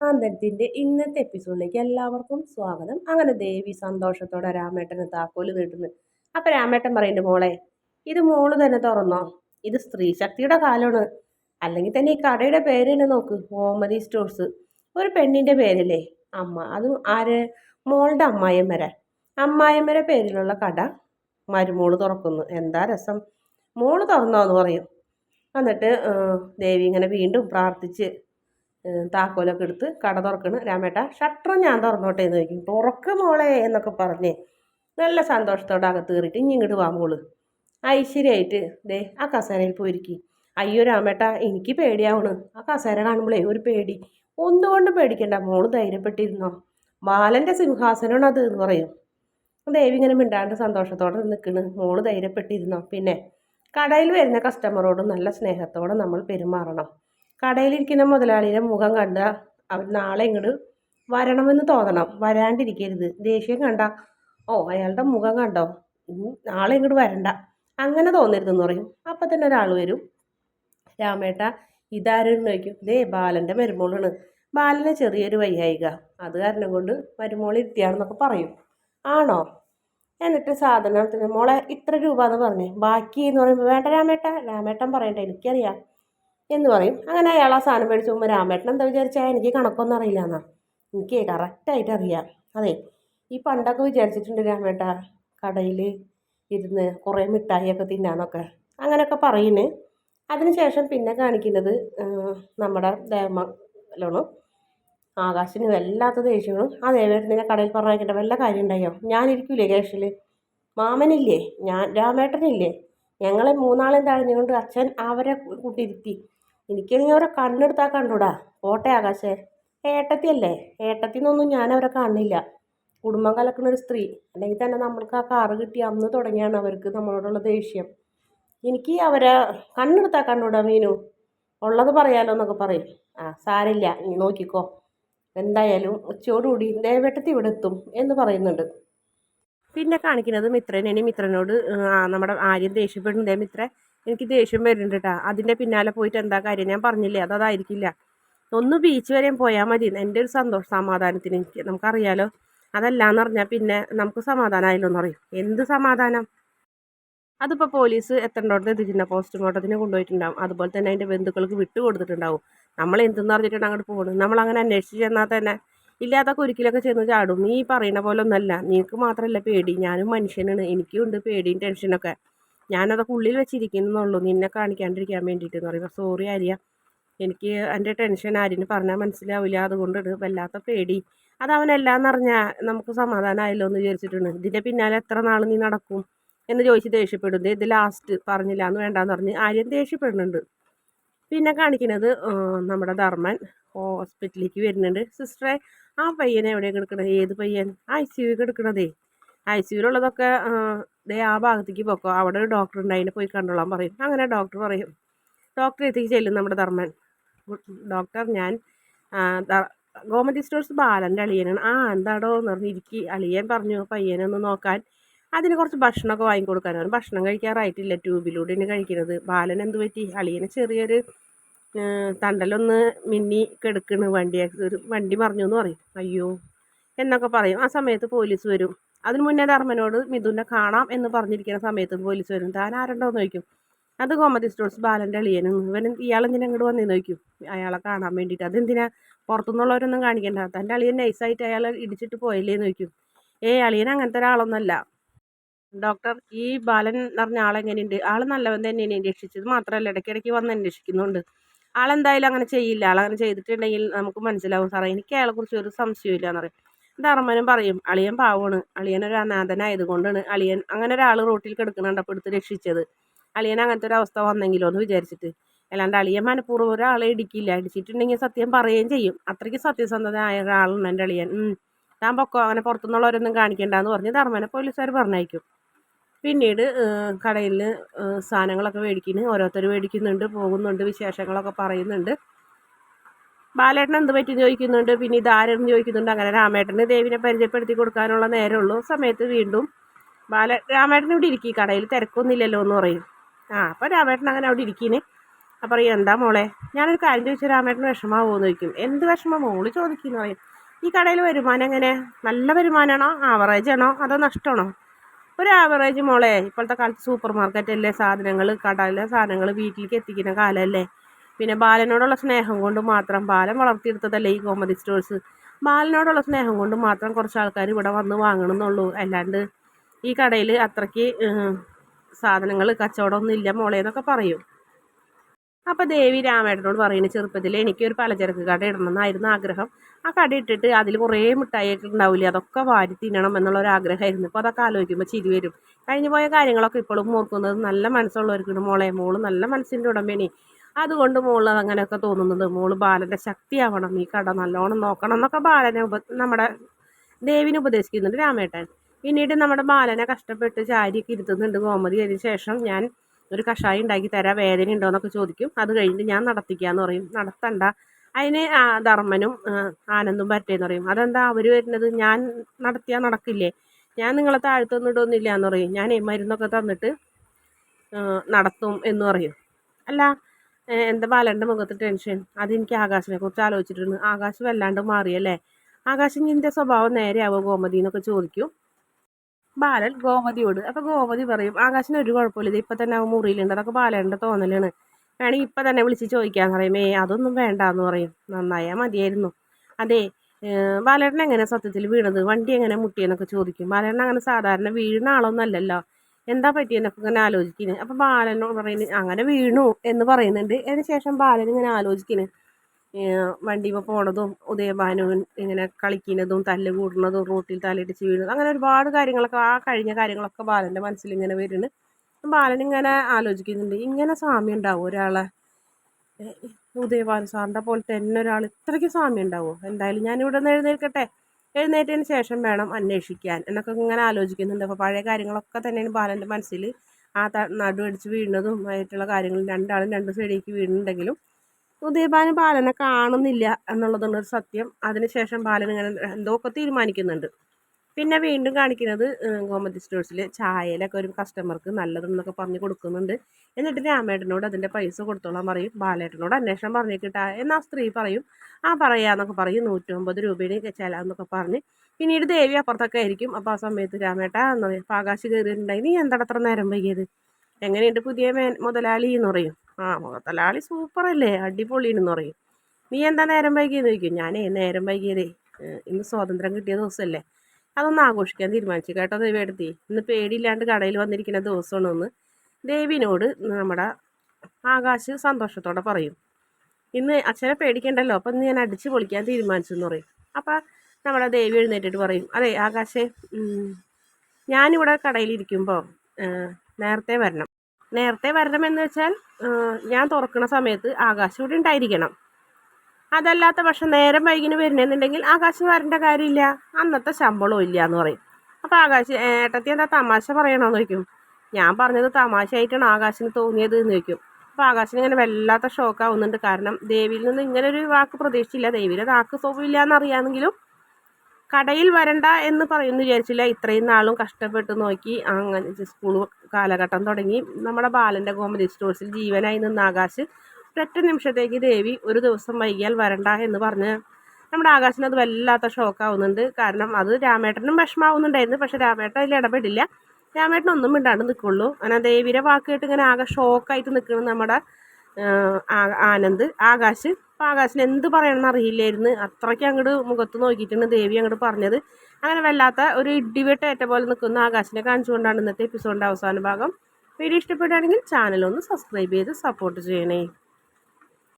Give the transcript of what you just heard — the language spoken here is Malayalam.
ആന്തരത്തിന്റെ ഇന്നത്തെ എപ്പിസോഡിലേക്ക് എല്ലാവർക്കും സ്വാഗതം. അങ്ങനെ ദേവി സന്തോഷത്തോടെ രാമേട്ടന് താക്കോൽ നീട്ടുന്നു. അപ്പം രാമേട്ടൻ പറയുന്നു മോളെ ഇത് മോൾ തന്നെ തുറന്നോ? ഇത് സ്ത്രീ ശക്തിയുടെ കാലമാണ് അല്ലെങ്കിൽ തന്നെ ഈ കടയുടെ പേര് തന്നെ നോക്ക് ഓമതി സ്റ്റോഴ്സ്. ഒരു പെണ്ണിന്റെ പേരല്ലേ? അമ്മ അത് ആര്? മോളുടെ അമ്മായിയമ്മര. അമ്മായിയമ്മര പേരിലുള്ള കട മരുമോൾ തുറക്കുന്നു. എന്താ രസം? മോൾ തുറന്നോ എന്ന് പറയും. എന്നിട്ട് ദേവി ഇങ്ങനെ വീണ്ടും പ്രാർത്ഥിച്ച് താക്കോലൊക്കെ എടുത്ത് കട തുറക്കണ്. രാമേട്ട ഷട്ടർ ഞാൻ തുറന്നോട്ടെ എന്ന് ചോദിക്കും. തുറക്ക് മോളെ എന്നൊക്കെ പറഞ്ഞ് നല്ല സന്തോഷത്തോടെ അകത്ത് കയറിയിട്ട് ഇനി ഇങ്ങോട്ട് വാ മോൾ. ഐശ്വര്യമായിട്ട് ദേ ആ കസേരയിൽ പോയിരിക്കി. അയ്യോ രാമേട്ട എനിക്ക് പേടിയാവണ്. ആ കസേര കാണുമ്പോഴേ ഒരു പേടി. ഒന്നുകൊണ്ട് പേടിക്കണ്ട മോൾ ധൈര്യപ്പെട്ടിരുന്നോ? ബാലന്റെ സിംഹാസനമാണ് അത് എന്ന് പറയും. ദേവി ഇങ്ങനെ മിണ്ടാണ്ട് സന്തോഷത്തോടെ നിൽക്കണ്. മോൾ ധൈര്യപ്പെട്ടിരുന്നോ? പിന്നെ കടയിൽ വരുന്ന കസ്റ്റമറോട് നല്ല സ്നേഹത്തോടെ നമ്മൾ പെരുമാറണം. കടയിലിരിക്കുന്ന മുതലാളിയുടെ മുഖം കണ്ട അവൻ നാളെ ഇങ്ങോട്ട് വരണമെന്ന് തോന്നണം. വരാണ്ടിരിക്കരുത്. ദേഷ്യം കണ്ട ഓ അയാളുടെ മുഖം കണ്ടോ? നാളെ ഇങ്ങോട്ട് വരണ്ട. അങ്ങനെ തോന്നരുതെന്ന് പറയും. അപ്പം തന്നെ ഒരാൾ വരും. രാമേട്ട ഇതാരെന്ന് ചോദിക്കും ദേ ബാലന്റെ മരുമോളാണ്. ബാലന് ചെറിയൊരു വയ്യായിക. അത് കാരണം കൊണ്ട് മരുമോൾ ഇരുത്തിയാണെന്നൊക്കെ പറയും. ആണോ? എന്നിട്ട് സാധനത്തിന് മോളെ ഇത്ര രൂപ എന്ന് പറഞ്ഞേ. ബാക്കി എന്ന് പറയുമ്പോൾ വേണ്ട രാമേട്ട രാമേട്ടൻ പറയണ്ട എനിക്കറിയാം. എന്ന് പറയും. അങ്ങനെ അയാൾ ആ സാധനം മേടിച്ച് പോകുമ്പോൾ രാമേട്ടൻ എന്താ വിചാരിച്ചാൽ എനിക്ക് കണക്കൊന്നും അറിയില്ല എന്നാ എനിക്ക് കറക്റ്റായിട്ട് അറിയാം. അതെ ഈ പണ്ടൊക്കെ വിചാരിച്ചിട്ടുണ്ട് രാമേട്ട കടയിൽ ഇരുന്ന് കുറേ മിഠായിയൊക്കെ തിന്നാന്നൊക്കെ. അങ്ങനെയൊക്കെ പറയുന്നു അതിനുശേഷം പിന്നെ കാണിക്കുന്നത് നമ്മുടെ ദേവമലോണ് ആകാശിന് വല്ലാത്ത ദേഷ്യങ്ങളും ആ ദേവേട്ടനെ കടയിൽ പറഞ്ഞേക്കേണ്ട വല്ല കാര്യം ഉണ്ടായോ? ഞാനിരിക്കൂലേ കേഷിൽ മാമനില്ലേ? ഞാൻ രാമേട്ടനില്ലേ? ഞങ്ങളെ മൂന്നാളെയും തഴഞ്ഞുകൊണ്ട് അച്ഛൻ അവരെ കൂട്ടിയിരുത്തി. എനിക്കാണെങ്കിൽ അവരെ കണ്ണെടുത്താൽ കണ്ടൂടാ. പോട്ടെ ആകാശേ. ഏട്ടത്തിയല്ലേ? ഏട്ടത്തിന്നൊന്നും ഞാൻ അവരെ കാണില്ല. കുടുംബം കലക്കുന്ന ഒരു സ്ത്രീ. അല്ലെങ്കിൽ തന്നെ നമ്മൾക്ക് ആ കാറ് കിട്ടി അന്ന് തുടങ്ങിയാണ് അവർക്ക് നമ്മളോടുള്ള ദേഷ്യം. എനിക്ക് അവരെ കണ്ണെടുത്താൽ കണ്ടൂടാ മീനു. ഉള്ളത് പറയാലോ എന്നൊക്കെ പറയും. ആ സാരില്ല. നീ നോക്കിക്കോ. എന്തായാലും ഉച്ചയോടുകൂടി ദേവേട്ടത്തി ഇവിടെ എത്തും എന്ന് പറയുന്നുണ്ട്. പിന്നെ കാണിക്കുന്നത് മിത്രനെയാണ് മിത്രനോട് നമ്മുടെ ആര്യം ദേഷ്യപ്പെടുന്നുണ്ട്. മിത്ര എനിക്ക് ദേഷ്യം വരുന്നുണ്ട് കേട്ടോ അതിന്റെ പിന്നാലെ പോയിട്ട് എന്താ കാര്യം? ഞാൻ പറഞ്ഞില്ലേ അത് അതായിരിക്കില്ല. ഒന്ന് ബീച്ച് വരെയും പോയാൽ മതി. എന്റെ ഒരു സന്തോഷം സമാധാനത്തിന് എനിക്ക്. നമുക്കറിയാലോ. അതല്ലാന്ന് പറഞ്ഞാൽ പിന്നെ നമുക്ക് സമാധാനമായില്ലോ എന്ന് പറയും. എന്ത് സമാധാനം? അതിപ്പോൾ പോലീസ് എത്തേണ്ടോടത്ത് എത്തിച്ചിട്ടുണ്ടാവും പോസ്റ്റ്മോർട്ടത്തിന് കൊണ്ടുപോയിട്ടുണ്ടാവും. അതുപോലെ തന്നെ അതിന്റെ ബന്ധുക്കൾക്ക് വിട്ടു കൊടുത്തിട്ടുണ്ടാവും. നമ്മൾ എന്തെന്ന് പറഞ്ഞിട്ടാണ് അങ്ങോട്ട് പോകുന്നത്? നമ്മൾ അങ്ങനെ അന്വേഷിച്ച് ചെന്നാൽ തന്നെ ഇല്ലാതൊക്കെ ഒരിക്കലൊക്കെ ചെന്ന് ചാടും. നീ പറയുന്ന പോലെ ഒന്നല്ല. നിനക്ക് മാത്രമല്ല പേടി. ഞാനും മനുഷ്യനാണ്. എനിക്കും ഉണ്ട് പേടിയും ടെൻഷനൊക്കെ ഞാനതൊക്കെ ഉള്ളിൽ വെച്ചിരിക്കുന്നുള്ളൂ. നിന്നെ കാണിക്കാണ്ടിരിക്കാൻ വേണ്ടിയിട്ട് എന്ന് പറയുമ്പോൾ സോറി ആര്യ. എനിക്ക് എന്റെ ടെൻഷൻ ആര്യന് പറഞ്ഞാൽ മനസ്സിലാവില്ല അതുകൊണ്ട് വല്ലാത്ത പേടി. അത് അവനെല്ലാം പറഞ്ഞാൽ നമുക്ക് സമാധാനമായല്ലോ എന്ന് വിചാരിച്ചിട്ടുണ്ട്. ഇതിന്റെ പിന്നാലെ എത്ര നാൾ നീ നടക്കും? എന്ന് ചോദിച്ച് ദേഷ്യപ്പെടുന്നത് ഇത് ലാസ്റ്റ് പറഞ്ഞില്ല എന്ന് വേണ്ടാന്ന് പറഞ്ഞ് ആര്യൻ ദേഷ്യപ്പെടുന്നുണ്ട്. പിന്നെ കാണിക്കുന്നത് നമ്മുടെ ധർമ്മൻ ഹോസ്പിറ്റലിലേക്ക് വരുന്നുണ്ട്. സിസ്റ്ററെ ആ പയ്യനെ എവിടെയാണ് കിടക്കണത് ഏത് പയ്യൻ? ഐ സി യു കിടക്കണതേ. ഐ സി യുവിലുള്ളതൊക്കെ ദേ ആ ഭാഗത്തേക്ക് പോക്കോ. അവിടെ ഒരു ഡോക്ടർ ഉണ്ട്. അതിനെ പോയി കണ്ടോളാൻ പറയും. അങ്ങനെ ഡോക്ടർ പറയും. ഡോക്ടർ എത്തിക്ക് ചെല്ലും നമ്മുടെ ധർമ്മൻ. ഡോക്ടർ ഞാൻ ഗോമതി സ്റ്റോഴ്സ് ബാലന്റെ അളിയനാണ്. ആ എന്താടോ എന്ന് പറഞ്ഞ് ഇരിക്കി. അളിയൻ പറഞ്ഞു പയ്യനൊന്ന് നോക്കാൻ. അതിന് കുറച്ച് ഭക്ഷണമൊക്കെ വാങ്ങിക്കൊടുക്കാനാണ് ഭക്ഷണം കഴിക്കാറായിട്ടില്ല. ട്യൂബിലൂടെയാണ് കഴിക്കുന്നത്. ബാലൻ എന്ത് പറ്റി? അളിയന് ചെറിയൊരു തണ്ടലൊന്ന് മിന്നി കെടുക്കണ്. വണ്ടി ഒരു വണ്ടി മറിഞ്ഞു എന്ന് പറയും. അയ്യോ എന്നൊക്കെ പറയും. ആ സമയത്ത് പോലീസ് വരും. അതിന് മുന്നേ ധർമ്മനോട് മിഥുനെ കാണാം എന്ന് പറഞ്ഞിരിക്കുന്ന സമയത്ത് പോലീസ് വരും. താൻ ആരുണ്ടോയെന്ന് ചോദിക്കും. അത് കോമതി സ്റ്റോഴ്സ് ബാലന്റെ അളിയനും ഇവൻ ഇയാളെന്തിനാ അങ്ങോട്ട് വന്നേന്ന് ചോദിക്കും. അയാളെ കാണാൻ വേണ്ടിയിട്ട് അതെന്തിനാ പുറത്തുനിന്നുള്ളവരൊന്നും കാണിക്കണ്ട. തന്റെ അളിയൻ നൈസായിട്ട് അയാളെ ഇടിച്ചിട്ട് പോയില്ലേന്ന് ചോദിക്കും. ഏ അളിയൻ അങ്ങനത്തെ ഒരാളൊന്നല്ല. ഡോക്ടർ ഈ ബാലൻ എന്ന് പറഞ്ഞ ആളെങ്ങനെയുണ്ട് ആൾ നല്ലവൻ തന്നെയാണ് അന്വേഷിച്ചത് മാത്രമല്ല ഇടയ്ക്കിടയ്ക്ക് വന്ന് അന്വേഷിക്കുന്നുണ്ട് ആളെന്തായാലും അങ്ങനെ ചെയ്യില്ല. ആളങ്ങനെ ചെയ്തിട്ടുണ്ടെങ്കിൽ നമുക്ക് മനസ്സിലാവും. സാറേ എനിക്ക് അയാളെക്കുറിച്ച് ഒരു സംശയമില്ല എന്ന് പറയും. ധർമ്മനും പറയും അളിയൻ പാവമാണ്. അളിയൻ ഒരു അനാഥനായത് കൊണ്ടാണ് അളിയൻ അങ്ങനെ ഒരാൾ റോട്ടിൽ കിടക്കുന്നുണ്ടപ്പോൾ എടുത്ത് രക്ഷിച്ചത്. അളിയൻ അങ്ങനത്തെ ഒരു അവസ്ഥ വന്നെങ്കിലോ എന്ന് വിചാരിച്ചിട്ട്. അല്ലാണ്ട് അളിയൻ മനഃപൂർവം ഒരാളെ ഇടിക്കില്ല. ഇടിച്ചിട്ടുണ്ടെങ്കിൽ സത്യം പറയുകയും ചെയ്യും. അത്രയ്ക്ക് സത്യസന്ധനായ ഒരാളാണ് എന്റെ അളിയൻ. താൻ പൊക്കോ? അങ്ങനെ പുറത്തുനിന്നുള്ളവരൊന്നും കാണിക്കണ്ടെന്ന് പറഞ്ഞ് ധർമ്മനെ പോലീസുകാർ പറഞ്ഞയക്കും. പിന്നീട് കടയിൽ സാധനങ്ങളൊക്കെ മേടിക്കുന്നു ഓരോരുത്തർ മേടിക്കുന്നുണ്ട് പോകുന്നുണ്ട് വിശേഷങ്ങളൊക്കെ പറയുന്നുണ്ട്. ബാലേട്ടൻ എന്ത് പറ്റി ചോദിക്കുന്നുണ്ട്. പിന്നെ ഇതാരെന്ന് ചോദിക്കുന്നുണ്ട്. അങ്ങനെ രാമേട്ടന് ദേവിനെ പരിചയപ്പെടുത്തി കൊടുക്കാനുള്ള നേരമുള്ളൂ. സമയത്ത് വീണ്ടും ബാല രാമേട്ടൻ ഇവിടെ ഇരിക്കും. കടയിൽ തിരക്കൊന്നുമില്ലല്ലോ എന്ന് പറയും. ആ അപ്പോൾ രാമേട്ടൻ അങ്ങനെ അവിടെ ഇരിക്കിന്. അപ്പം പറയും എന്താ മോളെ? ഞാനൊരു കാര്യം ചോദിച്ചാൽ രാമേട്ടന് വിഷമാവുമെന്ന് ചോദിക്കും. എന്ത് വിഷമം? മോൾ ചോദിക്കുന്നു പറയും. ഈ കടയിൽ വരുമാനം എങ്ങനെ? നല്ല വരുമാനമാണോ ആവറേജ് ആണോ? അതോ നഷ്ടമാണോ? ഒരു ആവറേജ് മോളെ ഇപ്പോഴത്തെ കാലത്ത് സൂപ്പർ മാർക്കറ്റല്ലേ സാധനങ്ങൾ കടയിലെ സാധനങ്ങൾ വീട്ടിലേക്ക് എത്തിക്കുന്ന കാലമല്ലേ പിന്നെ ബാലനോടുള്ള സ്നേഹം കൊണ്ട് മാത്രം ബാലൻ വളർത്തിയെടുത്തതല്ലേ ഈ കോമഡി സ്റ്റോഴ്സ് ബാലനോടുള്ള സ്നേഹം കൊണ്ട് മാത്രം കുറച്ച് ആൾക്കാർ ഇവിടെ വന്ന് വാങ്ങണമെന്നുള്ളൂ അല്ലാണ്ട് ഈ കടയിൽ അത്രയ്ക്ക് സാധനങ്ങൾ കച്ചവടമൊന്നും ഇല്ല മോളെ എന്നൊക്കെ പറയും. അപ്പോൾ ദേവി രാമേട്ടനോട് പറയുന്ന ചെറുപ്പത്തിൽ എനിക്കൊരു പലചരക്ക് കട ഇടണമെന്നായിരുന്നു ആഗ്രഹം. ആ കട ഇട്ടിട്ട് അതിൽ കുറേ മിഠായിയൊക്കെ ഉണ്ടാവില്ലേ? അതൊക്കെ വാരി തിന്നണം എന്നുള്ള ഒരു ഇപ്പോൾ അതൊക്കെ ആലോചിക്കുമ്പോൾ ചിരി വരും. കഴിഞ്ഞു പോയ കാര്യങ്ങളൊക്കെ ഇപ്പോഴും ഓർക്കുന്നത് നല്ല മനസ്സുള്ളവർക്കുണ്ട് മോളെ. മോൾ നല്ല മനസ്സിന്റെ ഉടമേനി. അതുകൊണ്ട് മോൾ അങ്ങനെയൊക്കെ തോന്നുന്നത്. മോൾ ബാലന്റെ ശക്തിയാവണം. ഈ കട നല്ലോണം നോക്കണം എന്നൊക്കെ ബാലനെ ഉപ നമ്മുടെ ദേവിനെ ഉപദേശിക്കുന്നുണ്ട് രാമേട്ടൻ. പിന്നീട് നമ്മുടെ ബാലനെ കഷ്ടപ്പെട്ട് ചാരിയൊക്കെ ഇരുത്തുന്നുണ്ട് ഗോമതി. അതിന് ശേഷം ഞാൻ ഒരു കഷായം ഉണ്ടാക്കി തരാം വേദന ഉണ്ടോ എന്നൊക്കെ ചോദിക്കും. അത് കഴിഞ്ഞിട്ട് ഞാൻ നടത്തിക്കാന്ന് പറയും. നടത്തണ്ട. അതിന് ധർമ്മനും ആനന്ദും പറ്റേന്ന് പറയും. അതെന്താ അവർ വരുന്നത്? ഞാൻ നടത്തിയാൽ നടക്കില്ലേ? ഞാൻ നിങ്ങളെ താഴ്ത്തൊന്നും ഇടൊന്നുമില്ല എന്ന് പറയും. ഞാൻ മരുന്നൊക്കെ തന്നിട്ട് നടത്തും എന്ന് പറയും. അല്ല എന്താ ബാലന്റെ മുഖത്ത് ടെൻഷൻ അതെനിക്ക് ആകാശിനെ കുറിച്ച് ആലോചിച്ചിട്ടുണ്ട്. ആകാശ് വല്ലാണ്ട് മാറിയല്ലേ? ആകാശം നിന്റെ സ്വഭാവം നേരെയാവോ ഗോമതി എന്നൊക്കെ ചോദിക്കും. ബാലൻ ഗോമതിയോട് അപ്പോൾ ഗോമതി പറയും ആകാശിന് ഒരു കുഴപ്പമില്ല ഇപ്പം തന്നെ അവൻ മുറിയിലുണ്ട്. അതൊക്കെ ബാലന്റെ തോന്നലാണ്. വേണമെങ്കിൽ ഇപ്പം തന്നെ വിളിച്ച് ചോദിക്കാന്ന് പറയും ഏ അതൊന്നും വേണ്ട എന്ന് പറയും. നന്നായാൽ മതിയായിരുന്നു. അതെ ബാലേട്ടൻ എങ്ങനെ സത്യത്തിൽ വീണത്? വണ്ടി എങ്ങനെ മുട്ടിയെന്നൊക്കെ ചോദിക്കും. ബാലേട്ടൻ അങ്ങനെ സാധാരണ വീഴുന്ന ആളൊന്നും അല്ലല്ലോ. എന്താ പറ്റിയെന്നൊക്കെ ഇങ്ങനെ ആലോചിക്കുന്നത് അപ്പൊ ബാലനോട് പറയുന്നത് അങ്ങനെ വീണു എന്ന് പറയുന്നുണ്ട്. അതിന് ശേഷം ബാലൻ ഇങ്ങനെ ആലോചിക്കുന്നത് വണ്ടിയിൽ പോണതും ഉദയഭാനു ഇങ്ങനെ കളിക്കുന്നതും തല്ല് കൂടുന്നതും റോട്ടിൽ തലയിടിച്ച് വീഴുന്നതും അങ്ങനെ ഒരുപാട് കാര്യങ്ങളൊക്കെ ആ കഴിഞ്ഞ കാര്യങ്ങളൊക്കെ ബാലന്റെ മനസ്സിൽ ഇങ്ങനെ വരുന്നുണ്ട് ബാലൻ ഇങ്ങനെ ആലോചിക്കുന്നുണ്ട് ഇങ്ങനെ സാമ്യം ഉണ്ടാവും ഒരാളെ? ഉദയഭാനു സാറിന്റെ പോലെ തന്നെ ഒരാൾ ഇത്രയ്ക്ക് സാമ്യം ഉണ്ടാവുമോ എന്തായാലും ഞാനിവിടെ നിന്ന് എഴുന്നേൽക്കട്ടെ. എഴുന്നേറ്റതിന് ശേഷം വേണം അന്വേഷിക്കാൻ. എന്നൊക്കെ ഇങ്ങനെ ആലോചിക്കുന്നുണ്ട്. അപ്പോൾ പഴയ കാര്യങ്ങളൊക്കെ തന്നെയാണ് ബാലന്റെ മനസ്സിൽ ആ നടു അടിച്ച് വീഴുന്നതും ആയിട്ടുള്ള കാര്യങ്ങളും രണ്ടാളും രണ്ട് സൈഡിലേക്ക് വീഴുന്നുണ്ടെങ്കിലും ഉദയഭാനു ബാലനെ കാണുന്നില്ല എന്നുള്ളതാണ് ഒരു സത്യം അതിനുശേഷം ബാലൻ ഇങ്ങനെ എന്തോ ഒക്കെ തീരുമാനിക്കുന്നുണ്ട്. പിന്നെ വീണ്ടും കാണിക്കുന്നത് ഗോമതി സ്റ്റോഴ്സിൽ ചായയിലൊക്കെ ഒരു കസ്റ്റമർക്ക് നല്ലതെന്നൊക്കെ പറഞ്ഞ് കൊടുക്കുന്നുണ്ട്. എന്നിട്ട് രാമേട്ടനോട് അതിന്റെ പൈസ കൊടുത്തോളാൻ പറയും. ബാലേട്ടനോട് അന്വേഷണം പറഞ്ഞേക്കിട്ടാ എന്നാൽ സ്ത്രീ പറയും. ആ പറയാന്നൊക്കെ പറയും. നൂറ്റമ്പത് രൂപയുടെ ചിലന്നൊക്കെ പറഞ്ഞ്. പിന്നീട് ദേവി അപ്പുറത്തൊക്കെ ആയിരിക്കും. അപ്പോൾ ആ സമയത്ത് രാമേട്ട എന്ന് പറയും അപ്പോൾ ആകാശ് കയറിയിട്ടുണ്ടായി. നീ എന്താണ് അത്ര നേരം വൈകിയത്? എങ്ങനെയുണ്ട് പുതിയ മേ മുതലാളി എന്ന് പറയും. ആ മുതലാളി സൂപ്പറല്ലേ അടിപൊളിയെന്ന് പറയും. നീ എന്താ നേരം വൈകിയെന്ന് ചോദിക്കും. ഞാനേ നേരം വൈകിയതേ. ഇന്ന് സ്വാതന്ത്ര്യം കിട്ടിയ ദിവസമല്ലേ അതൊന്ന് ആഘോഷിക്കാൻ തീരുമാനിച്ചു കേട്ടോ ദേവിയെടുത്തി ഇന്ന് പേടിയില്ലാണ്ട് കടയിൽ വന്നിരിക്കുന്ന ദിവസമാണ് ഒന്ന് ദേവിനോട് നമ്മുടെ ആകാശ് സന്തോഷത്തോടെ പറയും. ഇന്ന് അച്ഛനെ പേടിക്കണ്ടല്ലോ അപ്പം ഇന്ന് ഞാൻ അടിച്ച് പൊളിക്കാൻ തീരുമാനിച്ചു എന്ന് പറയും. അപ്പം നമ്മുടെ ദേവി എഴുന്നേറ്റിട്ട് പറയും അതെ ആകാശേ ഞാനിവിടെ കടയിലിരിക്കുമ്പോൾ നേരത്തെ വരണം. നേരത്തെ വരണമെന്ന് വെച്ചാൽ ഞാൻ തുറക്കുന്ന സമയത്ത് ആകാശം ഇവിടെ ഉണ്ടായിരിക്കണം. അതല്ലാത്ത പക്ഷെ നേരം വൈകിന് വരുന്നെന്നുണ്ടെങ്കിൽ ആകാശ് വരേണ്ട കാര്യമില്ല. അന്നത്തെ ശമ്പളവും ഇല്ല എന്ന് പറയും. അപ്പോൾ ആകാശ് ഏട്ടത്തി എന്താ തമാശ പറയണമെന്ന് ചോദിക്കും. ഞാൻ പറഞ്ഞത് തമാശയായിട്ടാണ് ആകാശിന് തോന്നിയത് എന്ന് ചോദിക്കും. അപ്പോൾ ആകാശിന് ഇങ്ങനെ വല്ലാത്ത ഷോക്ക് ആവുന്നുണ്ട്. കാരണം ദേവിയിൽ നിന്ന് ഇങ്ങനെ ഒരു വാക്ക് പ്രതീക്ഷിച്ചില്ല. ദേവിയുടെ വാക്ക് സ്വഭാവമില്ല എന്നറിയാമെങ്കിലും കടയിൽ വരണ്ട എന്ന് പറയുന്നു വിചാരിച്ചില്ല. ഇത്രയും നാളും കഷ്ടപ്പെട്ട് നോക്കി അങ്ങനെ സ്കൂൾ കാലഘട്ടം തുടങ്ങി. നമ്മുടെ ബാലന്റെ കോമഡി സ്റ്റോഴ്സിൽ ജീവനായി നിന്ന ആകാശ് ഒറ്റ നിമിഷത്തേക്ക് ദേവി ഒരു ദിവസം വൈകിയാൽ വരണ്ട എന്ന് പറഞ്ഞ് നമ്മുടെ ആകാശിന് അത് ഷോക്ക് ആവുന്നുണ്ട്. കാരണം അത് രാമേട്ടനും വിഷമാവുന്നുണ്ടായിരുന്നു. പക്ഷെ രാമേട്ടൻ അതിൽ ഇടപെടില്ല. രാമേട്ടൻ ഒന്നും മിണ്ടാണ്ട് നിൽക്കുള്ളൂ അങ്ങനെ ദേവിയുടെ വാക്ക് ഇങ്ങനെ ആകെ ഷോക്കായിട്ട് നിൽക്കുന്നത് നമ്മുടെ ആനന്ദ് ആകാശ്. അപ്പോൾ ആകാശിന് എന്ത് പറയണമെന്ന് അറിയില്ലായിരുന്നു. അത്രയ്ക്ക് അങ്ങോട്ട് മുഖത്ത് നോക്കിയിട്ടാണ് ദേവി അങ്ങോട്ട് പറഞ്ഞത്. അങ്ങനെ വല്ലാത്ത ഒരു ഇടിവെട്ടേറ്റ പോലെ നിൽക്കുന്ന ആകാശിനെ കാണിച്ചുകൊണ്ടാണ് ഇന്നത്തെ എപ്പിസോഡിന്റെ അവസാന ഭാഗം. വീഡിയോ ഇഷ്ടപ്പെടുകയാണെങ്കിൽ ചാനൽ ഒന്ന് സബ്സ്ക്രൈബ് ചെയ്ത് സപ്പോർട്ട് ചെയ്യണേ.